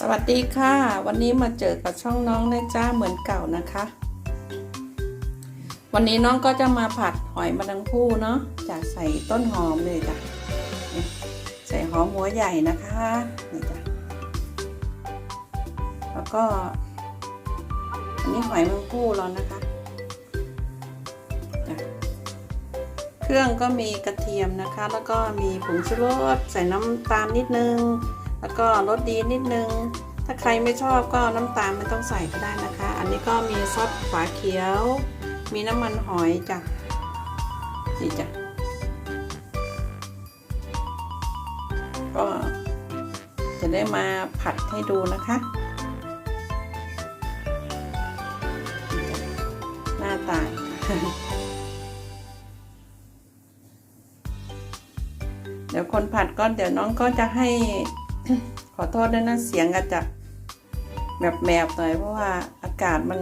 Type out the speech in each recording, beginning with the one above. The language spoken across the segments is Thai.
สวัสดีค่ะ วันนี้มาเจอกับช่องน้องนะจ้าเหมือนเก่านะคะ วันนี้น้องก็จะมาผัดหอยแมลงภู่เนาะจะใส่ต้นหอมเลยจ้ะใส่หอมหัวใหญ่นะคะนี่จ้ะแล้วก็ อันนี้หอยมลงภู่เรานะคะเครื่องก็มีกระเทียมนะคะ แล้วก็มีผงชูรสใส่น้ำตาลนิดนึง แล้วก็รสดีนิดนึง ถ้าใครไม่ชอบก็น้ำตาลไม่ต้องใส่ก็ได้นะคะ อันนี้ก็มีซอสฝาเขียว มีน้ำมันหอยจ้ะนี่จ้ะก็จะได้มาผัดให้ดูนะคะ หน้าตาเดี๋ยวคนผัดก็เดี๋ยวน้องก็จะให้ ขอโทษด้วยนะเสียงอาจจะแบบแมบหน่อยเพราะว่าอากาศมัน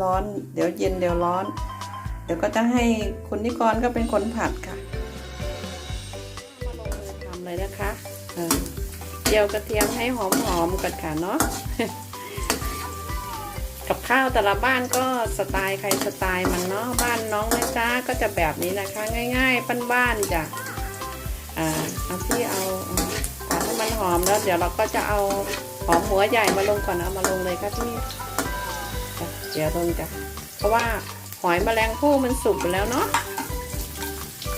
ร้อน เดี๋ยวเย็นเดี๋ยวร้อน เดี๋ยวก็จะให้คุณนิกรก็เป็นคนผัดค่ะมาลงมือทำเลยนะคะเออเจียวกระเทียมให้หอมๆก่อนค่ะเนาะกับข้าวแต่ละบ้านก็สไตล์ใครสไตล์มันเนาะบ้านน้องนะจ๊ะก็จะแบบนี้นะคะ ง่าย ๆ บ้านๆจ้ะอ่าเอาที่เอาผัดให้มันห อมแล้วเดี๋ยวเราก็จะเอาหอมหัวใหญ่มาลงก่อนเอามาลงเลยค่ะพี่เดี๋ยวลงจ้ะเพราะว่าหอยแมลงภู่มันสุกไปแล้วเนาะ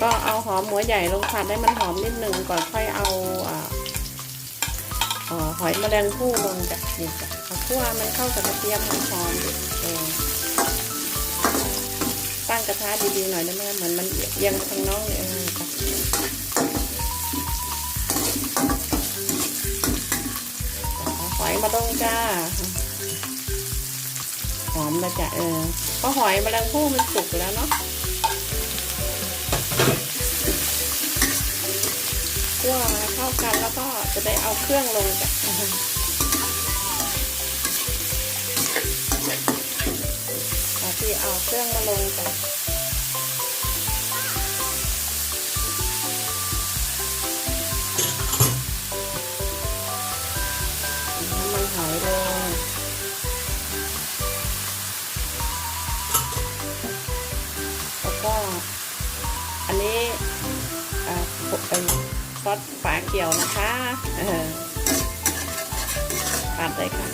ก็เอาหอมหัวใหญ่ลงผัดให้มันหอมนิดนึงก่อนค่อยเอาออหอยแมลงภู่ลงจ้ะนี่จ้ะเอาคั่วมันเข้ากับกระเทียมหอมๆดิเออตั้งกระทะดีๆหน่อยได้ไหมเหมือนมันเอียงทางน้องเลยเออจ้ะ มาลงจ้า หอมล้วจ้ะเออเพราะหอยแมลงภู่มันสุกแล้วเนาะคั่วเข้ากันแล้วก็จะได้เอาเครื่องลงจ้ะที่เอาเครื่องมาลงจ้ะ ซอสฝาเขียวนะคะปัดเลยค่ะ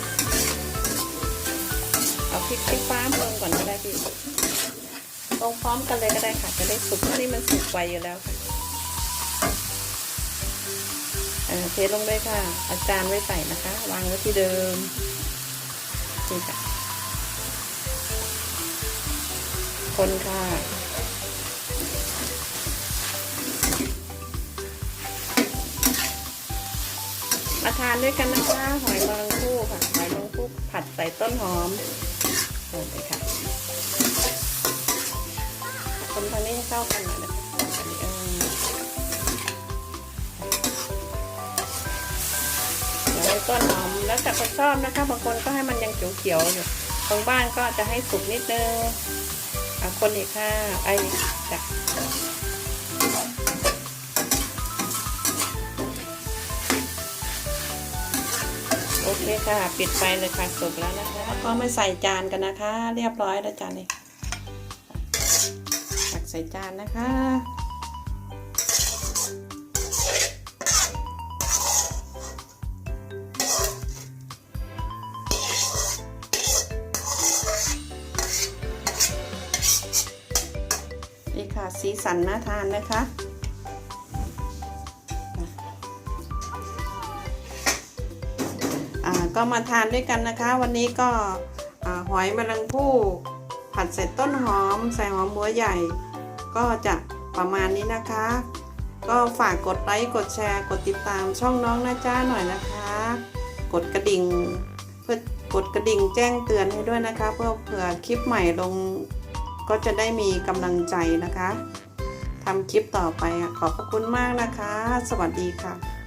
เอาพริกพริกฟ้าลงก่อนก็ได้พี่ลงพร้อมกันเลยก็ได้ค่ะ จะได้สุกนี่มันสุกไวอยู่แล้วค่ะเออเทลงเลยค่ะ อาจารย์ไว้ใส่นะคะ วางไว้ที่เดิมนี่ค่ะ คนค่ะ มาทานด้วยกันนะคะหอยแมลงภู่ค่ะหอยแมลงภู่ผัดใส่ต้นหอมลงไปค่ะคนทางนี้ให้เข้ากันหน่อยนะคะอันนี้เดี๋ยวให้ต้นหอมแล้วแต่คนชอบนะคะบางคนก็ให้มันยังเขียวๆอยู่บางบ้านก็จะให้สุกนิดนึงอะคนอีกค่ะไอ้จ้ะ เคค่ะ ปิดไฟเลยค่ะสุกแล้วนะคะ แล้วก็มาใส่จานกันนะคะ เรียบร้อยแล้วจานนี้ตักใส่จานนะคะนี่ค่ะ สีสันน่าทานนะคะ ก็มาทานด้วยกันนะคะ วันนี้ก็หอยแมลงภู่ผัดเสร็จต้นหอม ใส่หอมหัวใหญ่ ก็จะประมาณนี้นะคะ ก็ฝากกดไลค์กดแชร์ กดติดตามช่องน้องนะจ้าหน่อยนะคะ กดกระดิ่ง เพื่อกดกระดิ่งแจ้งเตือนให้ด้วยนะคะ เพื่อเผื่อคลิปใหม่ลง ก็จะได้มีกำลังใจนะคะทำคลิปต่อไปอขอบพระคุณมากนะคะ สวัสดีค่ะ